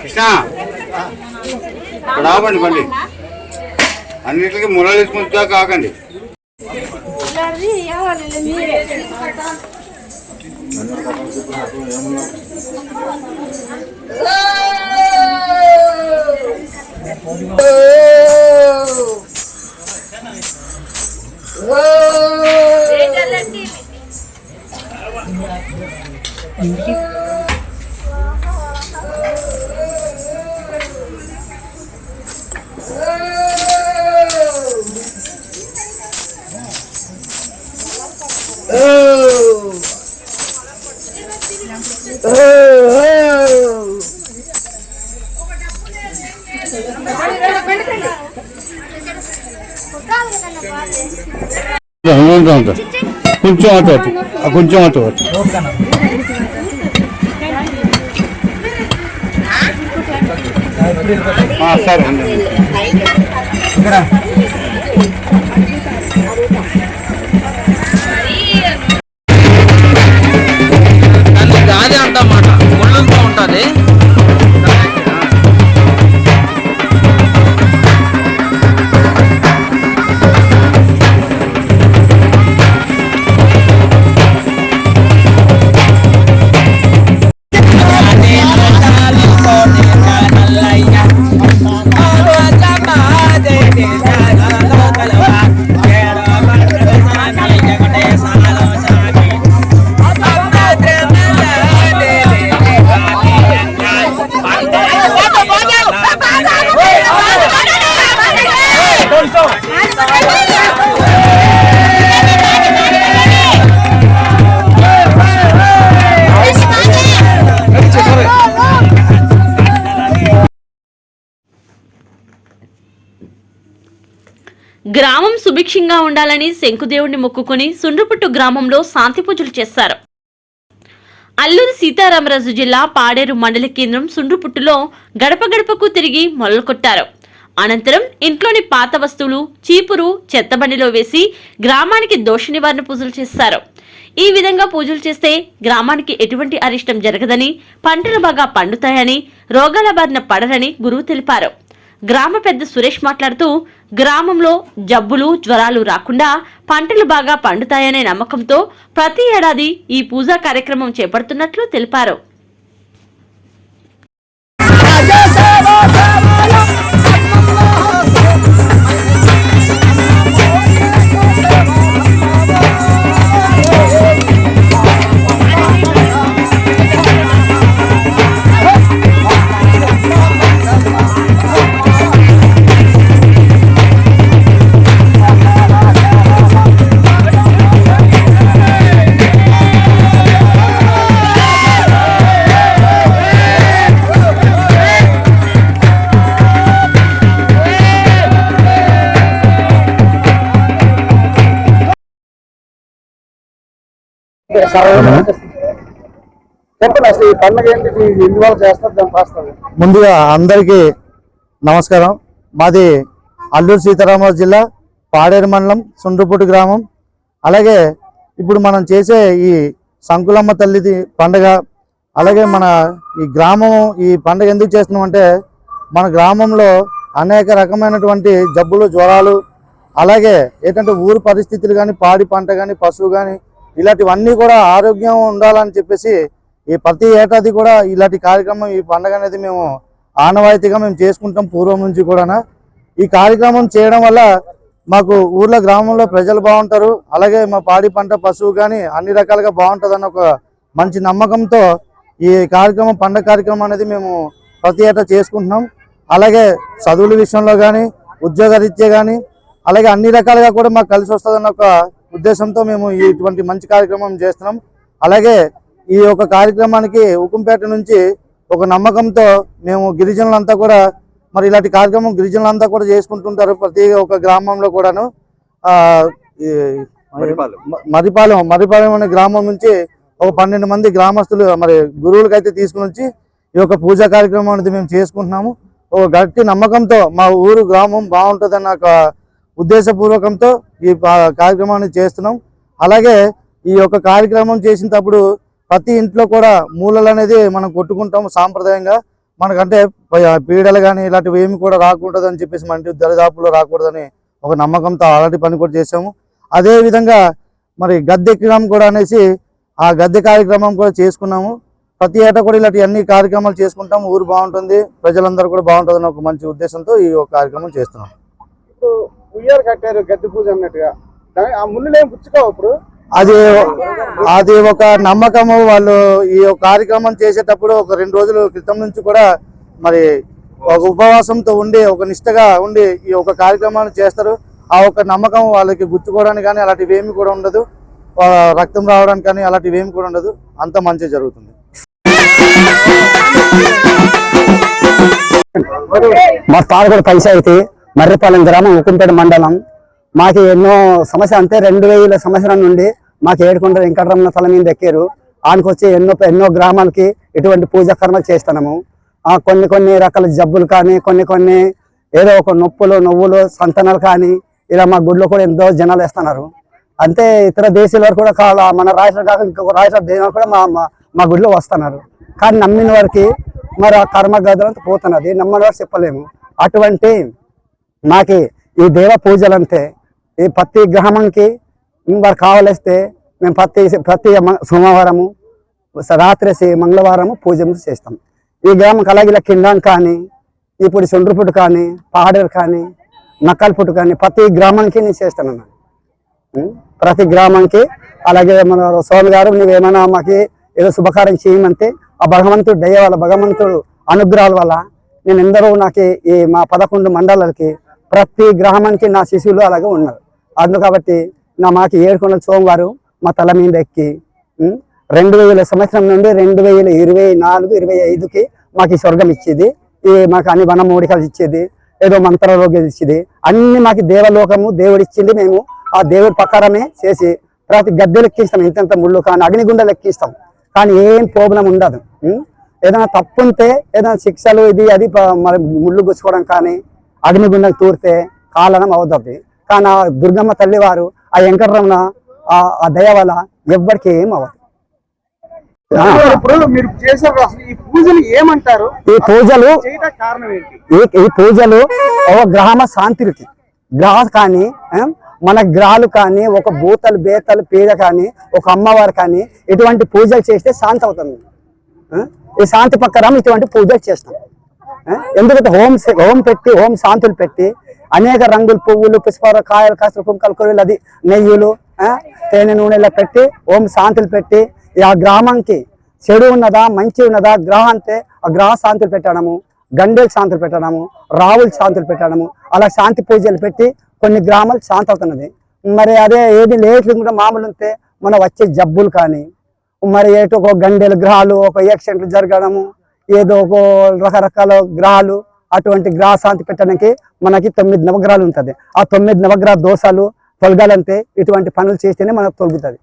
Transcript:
కృష్ణ. రావండి ఆపండి బండి. అన్నిటికీ మురళి తీసుకుంటా కాకండి. కొంచెం అటు అటు ఆ, కొంచెం అటు అటు సరే అండి. ఇక్కడ. గ్రామం సుభిక్షంగా ఉండాలని శంకుదేవుణ్ణి మొక్కుకొని సుండ్రపుట్టు గ్రామంలో శాంతి పూజలు చేశారు అల్లూరి సీతారామరాజు జిల్లా పాడేరు మండల కేంద్రం సుండ్రుపుట్టులో గడప గడపకు తిరిగి మొదలు కొట్టారు అనంతరం ఇంట్లోని పాత వస్తువులు చీపురు చెత్తబండిలో వేసి గ్రామానికి దోష నివారణ పూజలు చేశారు ఈ విధంగా పూజలు చేస్తే గ్రామానికి ఎటువంటి అరిష్టం జరగదని పంటలు బాగా పండుతాయని రోగాల బారిన పడరని గురువు తెలిపారు. గ్రామ పెద్ద సురేష్ మాట్లాడుతూ గ్రామంలో జబ్బులు జ్వరాలు రాకుండా పంటలు బాగా పండుతాయనే నమ్మకంతో ప్రతి ఏడాది ఈ పూజా కార్యక్రమం చేపడుతున్నట్లు తెలిపారు. ముందుగా అందరికీ నమస్కారం. మాది అల్లూరు సీతారామరాజు జిల్లా పాడేరు మండలం సుండ్రుపుటి గ్రామం. అలాగే ఇప్పుడు మనం చేసే ఈ సంకులమ్మ తల్లిది పండగ అలాగే మన ఈ గ్రామం ఈ పండగ ఎందుకు చేస్తున్నాం అంటే మన గ్రామంలో అనేక రకమైనటువంటి జబ్బులు జ్వరాలు అలాగే ఏంటంటే ఊరు పరిస్థితులు కానీ పాడి పంట కానీ పశువు కానీ ఇలాంటివన్నీ కూడా ఆరోగ్యం ఉండాలని చెప్పేసి ఈ ప్రతి ఏడాది కూడా ఇలాంటి కార్యక్రమం ఈ పండుగ అనేది మేము ఆనవాయితీగా మేము చేసుకుంటాం పూర్వం నుంచి కూడా ఈ కార్యక్రమం చేయడం వల్ల మాకు ఊర్లో గ్రామంలో ప్రజలు బాగుంటారు. అలాగే మా పాడి పంట పశువు కానీ అన్ని రకాలుగా బాగుంటుంది ఒక మంచి నమ్మకంతో ఈ కార్యక్రమం పండగ కార్యక్రమం అనేది మేము ప్రతి ఏటా చేసుకుంటున్నాం. అలాగే చదువుల విషయంలో కానీ ఉద్యోగరీత్యా కానీ అలాగే అన్ని రకాలుగా కూడా మాకు కలిసి వస్తుందన్న ఒక ఉద్దేశంతో మేము ఇటువంటి మంచి కార్యక్రమం చేస్తున్నాం. అలాగే ఈ యొక్క కార్యక్రమానికి ఉకుంపేట నుంచి ఒక నమ్మకంతో మేము గిరిజనులంతా కూడా మరి ఇలాంటి కార్యక్రమం గిరిజనులంతా కూడా చేసుకుంటుంటారు ప్రతి ఒక్క గ్రామంలో కూడాను. మరిపాలెం. మరిపాలెం అనే గ్రామం నుంచి ఒక పన్నెండు మంది గ్రామస్తులు మరి గురువులకైతే తీసుకుని వచ్చి ఈ యొక్క పూజా కార్యక్రమం అనేది మేము చేసుకుంటున్నాము. ఒక గట్టి నమ్మకంతో మా ఊరు గ్రామం బాగుంటుందన్న ఒక ఉద్దేశపూర్వకంతో ఈ కార్యక్రమాన్ని చేస్తున్నాం. అలాగే ఈ యొక్క కార్యక్రమం చేసినప్పుడు ప్రతి ఇంట్లో కూడా మూలలు అనేది మనం కొట్టుకుంటాం సాంప్రదాయంగా. మనకంటే పీడలు కానీ ఇలాంటివి ఏమి కూడా రాకూడదు అని చెప్పేసి మన దరిదాపులో రాకూడదని ఒక నమ్మకంతో అలాంటి పని కూడా చేసాము అదే విధంగా మరి గద్దె ఎక్కడం కూడా అనేసి ఆ గద్దె కార్యక్రమం కూడా చేసుకున్నాము. ప్రతి ఏటా కూడా ఇలాంటి అన్ని కార్యక్రమాలు చేసుకుంటాం ఊరు బాగుంటుంది. ప్రజలందరూ కూడా బాగుంటుందని ఒక మంచి ఉద్దేశంతో ఈ కార్యక్రమం చేస్తున్నాం. ఉయ్యారు కట్టారు గద్దె పూజ అన్నట్టుగా. ఆ ముళ్ళు ఏం పుచ్చుకోవు ఇప్పుడు? అది అది ఒక నమ్మకము. వాళ్ళు ఈ యొక్క కార్యక్రమం చేసేటప్పుడు ఒక రెండు రోజుల క్రితం నుంచి కూడా మరి ఒక ఉపవాసంతో ఉండి ఒక నిష్టగా ఉండి ఈ ఒక కార్యక్రమాన్ని చేస్తారు. ఆ ఒక నమ్మకం వాళ్ళకి గుర్తుకోవడానికి కానీ అలాంటివి ఏమి కూడా ఉండదు. రక్తం రావడానికి కానీ అలాంటివి ఏమి కూడా ఉండదు. అంత మంచి జరుగుతుంది. మా తారకుడు పంచాయతీ మర్రిపాలెం గ్రామం ఉక్కుంపేట మండలం. మాకు ఎన్నో సమస్య అంటే రెండు వేల సంవత్సరం నుండి మాకు ఏడుకొండ వెంకటరమణ తల మీద ఎక్కారు. ఆనికొచ్చి ఎన్నో ఎన్నో గ్రామాలకి ఇటువంటి పూజా కర్మలు చేస్తున్నాము. కొన్ని కొన్ని రకాల జబ్బులు కానీ కొన్ని కొన్ని ఏదో ఒక నొప్పులు నవ్వులు సంతనాలు కానీ ఇలా మా గుడిలో కూడా ఎంతో జనాలు వేస్తున్నారు. అంతే ఇతర దేశాల కూడా కావాలా మన రాష్ట్రం కాక ఇంకొక రాష్ట్ర దేశాలు కూడా మా మా- గుడిలో వస్తున్నారు. కానీ నమ్మిన వారికి మరి ఆ కర్మ గదులంతా పోతున్నది. నమ్మని వారు చెప్పలేము. అటువంటి మాకి ఈ దేవ పూజలు ఈ ప్రతి గ్రామంకి వారు కావలిస్తే మేము ప్రతి ప్రతి మ- సోమవారము రాత్రి మంగళవారము పూజలు చేస్తాం. ఈ గ్రామం అలాగే ఇలా కిండం కానీ ఇప్పుడు సొండ్రుపుట్టు కానీ పాడేరు కానీ నక్కలపుట్టు కానీ ప్రతి గ్రామానికి నేను చేస్తాను ప్రతి గ్రామానికి అలాగే మన స్వామి గారు నువ్వేమైనా మాకు ఏదో శుభకార్యం చేయమంటే ఆ భగవంతుడు దయ వల్ల భగవంతుడు అనుగ్రహాల వల్ల నేను ఎందరో నాకు ఈ మా పదకొండు మండలాలకి ప్రతి గ్రామానికి నా శిశువులు అలాగే ఉన్నారు. అందుకు కాబట్టి నా మాకు ఏడుకొండల సోమవారు మా తల మీద ఎక్కి రెండు వేల సంవత్సరం నుండి రెండు వేల ఇరవై నాలుగు ఇరవై ఐదుకి మాకు ఈ స్వర్గం ఇచ్చేది. ఈ మాకు అన్ని వన మూడికలు ఇచ్చేది ఏదో మంత్రలోకి ఇచ్చేది. అన్ని మాకు దేవలోకము దేవుడు ఇచ్చింది మేము. ఆ దేవుడి ప్రకారమే చేసి ప్రతి గద్దెలు ఎక్కిస్తాం ఇంతంత ముళ్ళు కానీ అగ్నిగుండలు ఎక్కిస్తాం. కానీ ఏం ప్రాబ్లం ఉండదు ఏదైనా తప్పు ఉంటే ఏదైనా శిక్షలు ఇది అది మరి ముళ్ళు గుచ్చుకోవడం కానీ అగ్నిగుండకు తూరితే కాలనం అవుతుంది. కానీ ఆ దుర్గమ్మ తల్లి వారు ఆ వెంకటరమణ ఆ దయ వల్ల ఎవ్వరికి ఏం అవ్వదు. ఆ, ఇప్పుడు మీరు చేసారు అసలు ఈ పూజలు ఏమంటారు? ఈ పూజలు ఈ పూజలు ఒక గ్రామ శాంతికి గ్రహ కానీ మన గ్రహాలు కానీ ఒక భూతలు బేతలు పీడ కానీ ఒక అమ్మవారు కానీ ఇటువంటి పూజలు చేస్తే శాంతి అవుతుంది. ఈ శాంతి ప్రకారం ఇటువంటి పూజలు చేస్తాం. ఎందుకంటే హోం హోమ్ హోం పెట్టి హోం శాంతులు పెట్టి అనేక రంగులు పువ్వులు పుష్పాల కాయలు కాసులు కుంకలు కొయ్యలు అది నెయ్యిలు తేనె నూనెలా పెట్టి ఓం శాంతులు పెట్టి ఆ గ్రామంకి చెడు ఉన్నదా మంచి ఉన్నదా గ్రహం అంటే ఆ గ్రహ శాంతులు పెట్టడము గండేలు శాంతులు పెట్టడము రావులు శాంతులు పెట్టడము అలా శాంతి పూజలు పెట్టి కొన్ని గ్రామాలు శాంతి అవుతున్నది. మరి అదే ఏది లేకుండా మామూలు ఉంటే మన వచ్చే జబ్బులు కానీ మరి ఏటో ఒక గండెలు గ్రహాలు ఒక యాక్సిడెంట్లు జరగడము ఏదో ఒక రకరకాల గ్రహాలు అటువంటి గ్రహ శాంతి పెట్టడానికి మనకి తొమ్మిది నవగ్రహాలు ఉంటుంది. ఆ తొమ్మిది నవగ్రహ దోషాలు తొలగాలంటే ఇటువంటి పనులు చేస్తేనే మనకు తొలుగుతుంది.